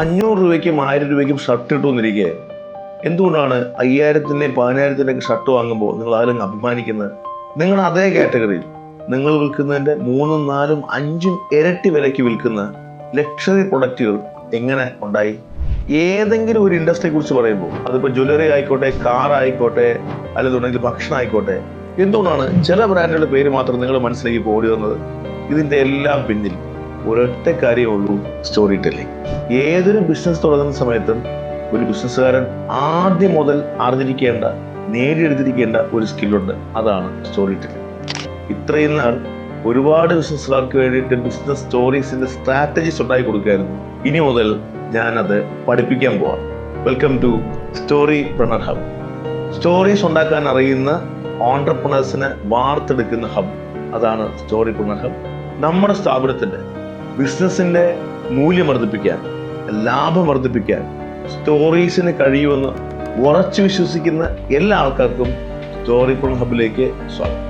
അഞ്ഞൂറ് രൂപയ്ക്കും ആയിരം രൂപയ്ക്കും ഷർട്ട് ഇട്ടുവന്നിരിക്കെ. എന്തുകൊണ്ടാണ് അയ്യായിരത്തിന്റെയും പതിനായിരത്തിന്റെയൊക്കെ ഷർട്ട് വാങ്ങുമ്പോൾ നിങ്ങൾ ആരും അഭിമാനിക്കുന്നത്? നിങ്ങൾ അതേ കാറ്റഗറിയിൽ നിങ്ങൾ വിൽക്കുന്നതിന്റെ മൂന്നും നാലും അഞ്ചും ഇരട്ടി വിലയ്ക്ക് വിൽക്കുന്ന ലക്ഷറി പ്രൊഡക്റ്റുകൾ എങ്ങനെ ഉണ്ടായി? ഏതെങ്കിലും ഒരു ഇൻഡസ്ട്രിയെ കുറിച്ച് പറയുമ്പോൾ അതിപ്പോൾ ജ്വല്ലറി ആയിക്കോട്ടെ കാർ ആയിക്കോട്ടെ അല്ലെന്നുണ്ടെങ്കിൽ ഭക്ഷണം ആയിക്കോട്ടെ എന്തുകൊണ്ടാണ് ചില ബ്രാൻഡുകളുടെ പേര് മാത്രം നിങ്ങൾ മനസ്സിലേക്ക് പോടി വന്നത്? ഇതിന്റെ എല്ലാം പിന്നിൽ. ഒരൊറ്റ കാര്യമേ ഉള്ളൂ സ്റ്റോറി ടെല്ലിംഗ് ഏതൊരു ബിസിനസ് തുടങ്ങുന്ന സമയത്തും ഒരു ബിസിനസ്സുകാരൻ ആദ്യം മുതൽ അറിഞ്ഞിരിക്കേണ്ട നേടിയെടുത്തിരിക്കേണ്ട ഒരു സ്കില്ലുണ്ട് അതാണ് സ്റ്റോറി ടെല്ലിംഗ് ഇത്രയും നാൾ ഒരുപാട് ബിസിനസ്സുകാർക്ക് വേണ്ടിയിട്ട് ബിസിനസ് സ്റ്റോറീസിന്റെ സ്ട്രാറ്റജീസ് ഉണ്ടാക്കി കൊടുക്കായിരുന്നു ഇനി മുതൽ ഞാനത് പഠിപ്പിക്കാൻ പോവാം. Welcome to storypreneur hub stories ഉണ്ടാക്കാൻ അറിയുന്ന ഓണ്ടർപ്രണേഴ്സിനെ വാർത്തെടുക്കുന്ന ഹബ് അതാണ് സ്റ്റോറി പ്രണർ ഹബ് നമ്മുടെ സ്ഥാപനത്തിന്റെ ബിസിനസിന്റെ മൂല്യം വർദ്ധിപ്പിക്കാൻ ലാഭം വർദ്ധിപ്പിക്കാൻ സ്റ്റോറീസിന് കഴിയുമെന്ന് ഉറച്ചു വിശ്വസിക്കുന്ന എല്ലാ ആൾക്കാർക്കും സ്റ്റോറി ഹബിലേക്ക് സ്വാഗതം.